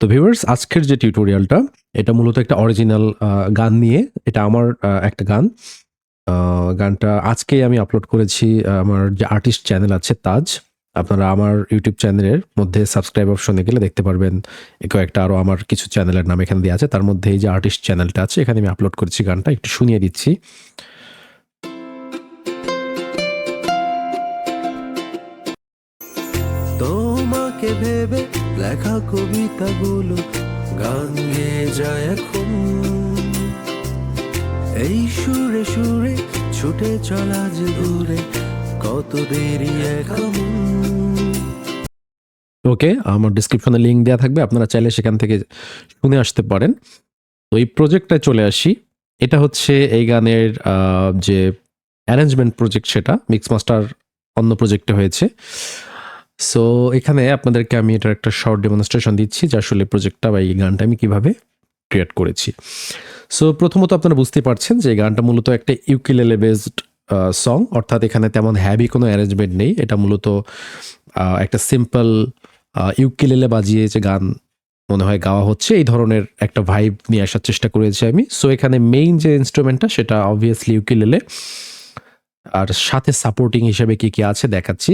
তো ভিউয়ার্স আজকের যে টিউটোরিয়ালটা এটা মূলত একটা অরিজিনাল গান নিয়ে, এটা আমার একটা গান। গানটা আজকেই আমি আপলোড করেছি আমার যে আর্টিস্ট চ্যানেল আছে তাজ। আপনারা আমার ইউটিউব চ্যানেলের মধ্যে সাবস্ক্রাইব অপশনে গেলে দেখতে পারবেন। কয়েকটা আরও আমার কিছু চ্যানেলের নাম এখানে দিয়ে আছে। তার মধ্যে এই যে আর্টিস্ট চ্যানেলটা আছে, এখানে আমি আপলোড করেছি গানটা, একটু শুনিয়ে দিচ্ছি। তোমাকে ভেবে লেখা কবিতাগুলো গান গেয়ে যায় এখন। এই সুরে সুরে ছুটে চলা যে দূরে, কত দেরি এখন। ওকে, আমার ডিসক্রিপশনে লিঙ্ক দেওয়া থাকবে, আপনারা চাইলে সেখান থেকে শুনে আসতে পারেন। তো এই প্রজেক্টটায় চলে আসি। এটা হচ্ছে এই গানের যে অ্যারেঞ্জমেন্ট প্রজেক্ট সেটা মিক্স মাস্টার অন্য প্রজেক্টে হয়েছে। সো এখানে আপনাদেরকে আমি এটার একটা শর্ট ডেমনস্ট্রেশন দিচ্ছি, যে আসলে প্রজেক্টটা বা এই গানটা আমি কীভাবে ক্রিয়েট করেছি। সো প্রথমত আপনারা বুঝতে পারছেন যে এই গানটা মূলত একটা ইউকিলেলে বেসড সং অর্থাৎ এখানে তেমন হ্যাভি কোনো অ্যারেঞ্জমেন্ট নেই। এটা মূলত একটা সিম্পল ইউকিলেলে বাজিয়ে যে গান মনে হয় গাওয়া হচ্ছে, এই ধরনের একটা ভাইব নিয়ে আসার চেষ্টা করেছি আমি। সো এখানে মেইন যে ইনস্ট্রুমেন্টটা সেটা অবভিয়াসলি ইউকিলেলে আর সাথে সাপোর্টিং হিসেবে কি কি আছে দেখাচ্ছি।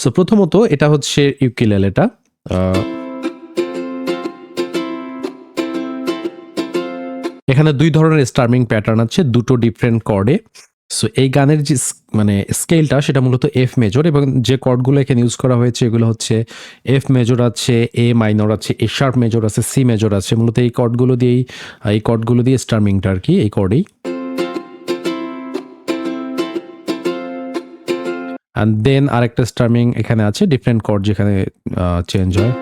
সো প্রথমত এটা হচ্ছে ইউকিলেলেটা এখানে দুই ধরনের স্টার্মিং প্যাটার্ন আছে, দুটো ডিফারেন্ট কর্ডে সো এই গানের যে মানে স্কেলটা সেটা মূলত এফ মেজর এবং যে কর্ডগুলো এখানে ইউজ করা হয়েছে এগুলো হচ্ছে এফ মেজর আছে এ মাইনর আছে এ শার্প মেজর আছে সি মেজর আছে। মূলত এই কর্ডগুলো দিয়েই এই কর্ডগুলো দিয়ে স্টার্মিংটা আর কি, এই কর্ডেই অ্যান্ড দেন আরেকটা স্টার্মিং এখানে আছে ডিফারেন্ট কর্ড যেখানে চেঞ্জ হয়।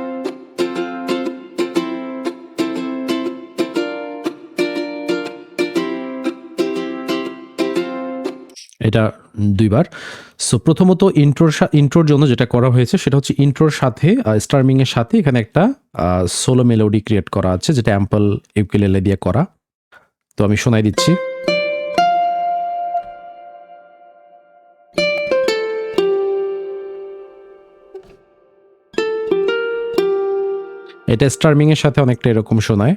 এটা দুইবার। সো প্রথমত ইন্ট্রোর ইন্ট্রোর জন্য যেটা করা হয়েছে, সেটা হচ্ছে ইন্ট্রোর সাথে স্টার্মিং এর সাথে এখানে একটা সোলো মেলোডি ক্রিয়েট করা আছে, যেটা অ্যাম্পল ইউকিলেলে দিয়ে করা। তো আমি শোনাই দিচ্ছি। এটা স্টার্মিং এর সাথে অনেকটা এরকম শোনায়।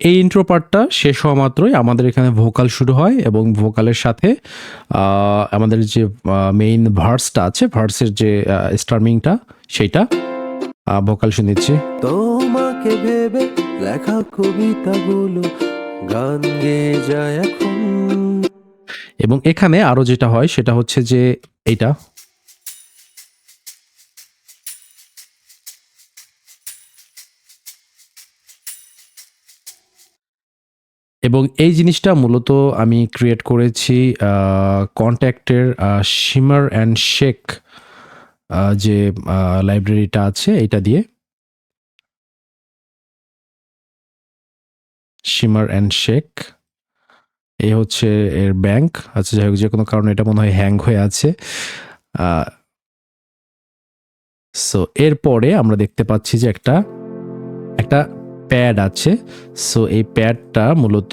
এই ইন্ট্রো পার্টটা শেষ হওয়া মাত্রই আমাদের এখানে ভোকাল শুরু হয় এবং ভোকালের সাথে আমাদের যে মেইন ভার্সটা আছে ভার্সের যে স্টার্মিংটা সেইটা ভোকাল শুনেছি তোমাকে ভেবে লেখা কবিতাগুলো গান গেয়ে যায় এখন। এবং এখানে আরও যেটা হয় সেটা হচ্ছে যে এইটা এবং এই জিনিসটা মূলত আমি ক্রিয়েট করেছি কন্ট্যাক্টের শিমার অ্যান্ড শেক যে লাইব্রেরিটা আছে, এটা দিয়ে। শিমার অ্যান্ড শেক এই হচ্ছে এর ব্যাংক আচ্ছা যাই হোক, যে কোনো কারণে এটা মনে হয় হ্যাং হয়ে আছে। সো এরপরে আমরা দেখতে পাচ্ছি যে একটা একটা প্যাড আছে। সো এই প্যাডটা মূলত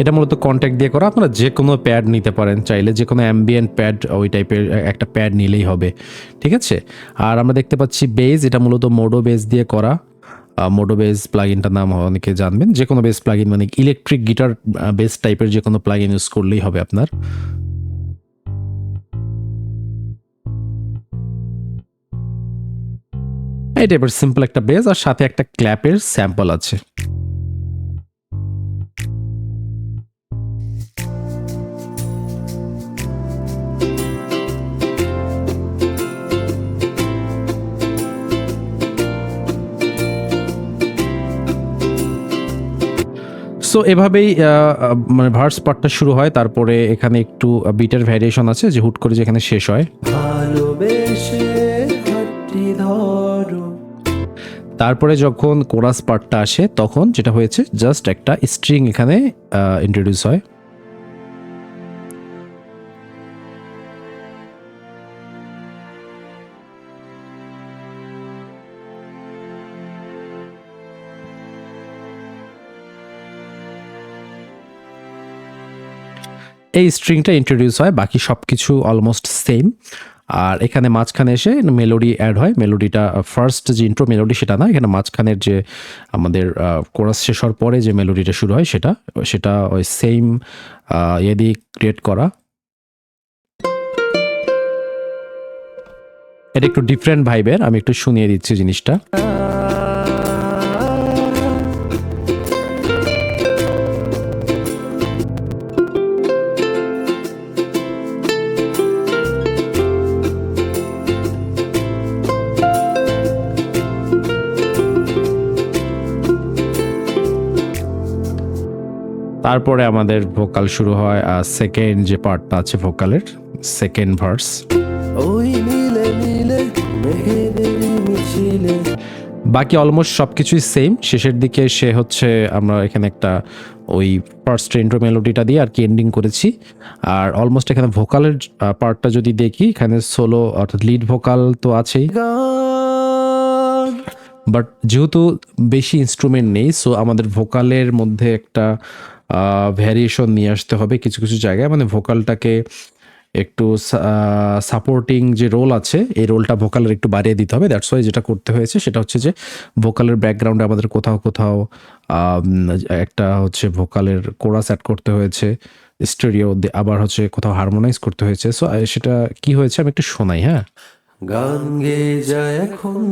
এটা মূলত কন্ট্যাক্ট দিয়ে করা। আপনারা যে কোনো প্যাড নিতে পারেন চাইলে যে কোনো অ্যাম্বিয়েন্ট প্যাড ওই টাইপের একটা প্যাড নিলেই হবে। ঠিক আছে? আর আমরা দেখতে পাচ্ছি বেজ এটা মূলত মোডো বেজ দিয়ে করা। মোডো বেজ প্লাগিনটার নাম অনেকে জানবেন। যে কোনো বেস প্লাগিন মানে ইলেকট্রিক গিটার বেস টাইপের যে কোনো প্লাগিন ইউজ করলেই হবে আপনার। এই টাইপের সিম্পল একটা বেস আর সাথে একটা ক্ল্যাপের স্যাম্পল আছে। সো এভাবেই মানে ভার্স পার্টটা শুরু হয় তারপরে এখানে একটু বিটার ভ্যারিয়েশন আছে যে হুট করে যেখানে শেষ হয়। তারপরে যখন কোরাস পার্টটা আসে তখন যেটা হয়েছে জাস্ট একটা স্ট্রিং এখানে ইন্ট্রোডিউস হয়। এই স্ট্রিংটা ইন্ট্রোডিউস হয়, বাকি সব কিছু অলমোস্ট সেম আর এখানে মাঝখানে এসে মেলোডি অ্যাড হয়। মেলোডিটা ফার্স্ট যে ইন্ট্রো মেলোডি সেটা না, এখানে মাঝখানের যে আমাদের কোরাস শেষ হওয়ার পরে যে মেলোডিটা শুরু হয় সেটা সেটা ওই সেম ইয়ে দিয়ে ক্রিয়েট করা। এটা একটু ডিফারেন্ট ভাইবের আমি একটু শুনিয়ে দিচ্ছি জিনিসটা। তারপরে আমাদের ভোকাল শুরু হয় সেকেন্ড যে পার্টটা আছে ভোকালের সেকেন্ড ভার্স বাকি অলমোস্ট সব কিছুই সেম শেষের দিকে সে হচ্ছে আমরা এখানে একটা ওই ফার্স্ট ইন্ট্রো মেলোডিটা দিয়ে আর কি এন্ডিং করেছি। আর অলমোস্ট এখানে ভোকালের পার্টটা যদি দেখি এখানে সোলো অর্থাৎ লিড ভোকাল তো আছেই। বাট যেহেতু বেশি ইনস্ট্রুমেন্ট নেই সো আমাদের ভোকালের মধ্যে একটা ভ্যারিয়েশন নিয়ে আসতে হবে কিছু কিছু জায়গায়। মানে ভোকালটাকে একটু সাপোর্টিং যে রোল আছে, এই রোলটা ভোকালের একটু বাড়িয়ে দিতে হবে। দ্যাটস ওয়াই যেটা করতে হয়েছে সেটা হচ্ছে যে ভোকালের ব্যাকগ্রাউন্ডে আমাদের কোথাও কোথাও একটা হচ্ছে ভোকালের কোরাস অ্যাড করতে হয়েছে স্টুডিও আবার হচ্ছে কোথাও হারমোনাইজ করতে হয়েছে। সো সেটা কি হয়েছে আমি একটু শোনাই হ্যাঁ? গান যায় এখন।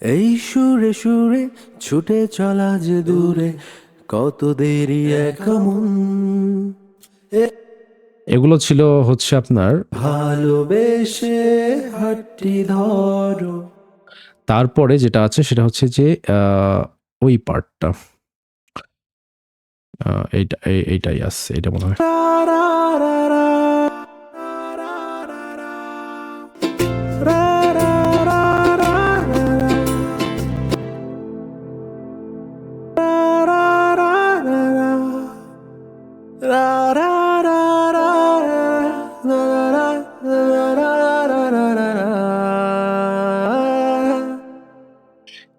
এই সুরে সুরে ছুটে চলা যে দূরে কত দেরি একামন এগুলো ছিল হচ্ছে আপনার ভালোবেসে হাটটি ধরো। তারপরে যেটা আছে সেটা হচ্ছে যে আহ, ওই পার্টটা। এইটা এই- এইটাই আছে এটা মনে হয়।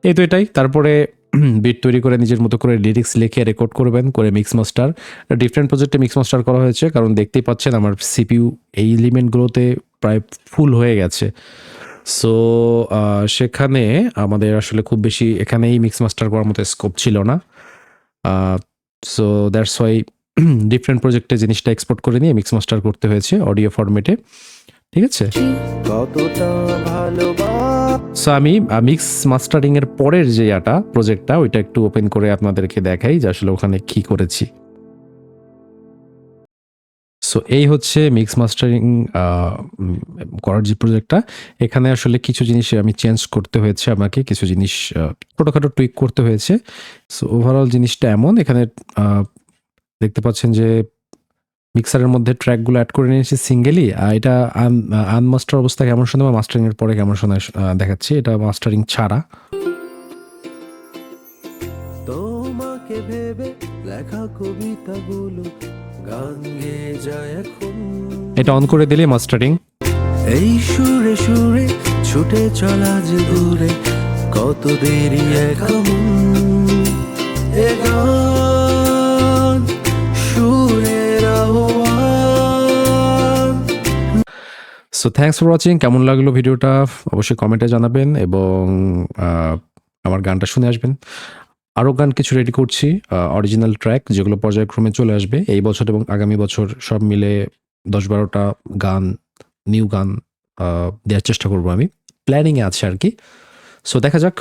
এই তো এটাই। তারপরে বিট তৈরি করে নিজের মতো করে লিরিক্স লিখে রেকর্ড করবেন, করে মিক্স মাস্টার ডিফারেন্ট প্রজেক্টে মিক্স মাস্টার করা হয়েছে, কারণ দেখতেই পাচ্ছেন আমার সিপিইউ এই এলিমেন্টগুলোতে প্রায় ফুল হয়ে গেছে। সো সেখানে আমাদের আসলে খুব বেশি এখানেই মিক্স মাস্টার করার মতো স্কোপ ছিল না। সো দ্যাটস ওয়াই ডিফারেন্ট প্রজেক্টে জিনিসটা এক্সপোর্ট করে নিয়ে মিক্স মাস্টার করতে হয়েছে অডিও ফরম্যাটে ঠিক আছে? সো আমি মিক্স মাস্টারিং এর পরের যে আটা প্রজেক্টটা ওইটা একটু ওপেন করে আপনাদেরকে দেখাই যে আসলে ওখানে কি করেছি। সো এই হচ্ছে মিক্স মাস্টারিং করার যে প্রজেক্টটা এখানে আসলে কিছু জিনিস আমি চেঞ্জ করতে হয়েছে আমাকে কিছু জিনিস ছোটোখাটো টুইক করতে হয়েছে। সো ওভারঅল জিনিসটা এমন এখানে দেখতে পাচ্ছেন যে মিক্সারের মধ্যে ট্র্যাকগুলো অ্যাড করে নিয়েছি সিঙ্গেলি আর এটা আনমাস্টার অবস্থা কেমন শোনায় বা মাস্টারিং এর পরে কেমন শোনায় দেখাচ্ছি। এটা মাস্টারিং ছাড়া। তোমাকে ভেবে লেখা কবিতাগুলো গান গেয়ে যায় এখন। এটা অন করে দিলে মাস্টারিং এই সুরে সুরে ছুটে চলা যে দূরে কত দেরি একামন সো থ্যাংকস ফর ওয়াচিং কেমন লাগল ভিডিওটা? অবশ্যই কমেন্টে জানাবেন এবং আমার গানটা শুনে আসবেন। আরও গান কিছু রেডি করছি অরিজিনাল ট্র্যাক যেগুলো পর্যায়ক্রমে চলে আসবে। এই বছর এবং আগামী বছর সব মিলে দশ বারোটা গান নিউ গান দেওয়ার চেষ্টা করব আমি। প্ল্যানিংয়ে আছে আর কি। সো দেখা যাক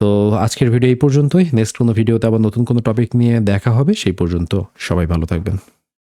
তো আজকের ভিডিও এই পর্যন্তই। নেক্সট কোনো ভিডিওতে আবার নতুন কোনো টপিক নিয়ে দেখা হবে। সেই পর্যন্ত সবাই ভালো থাকবেন।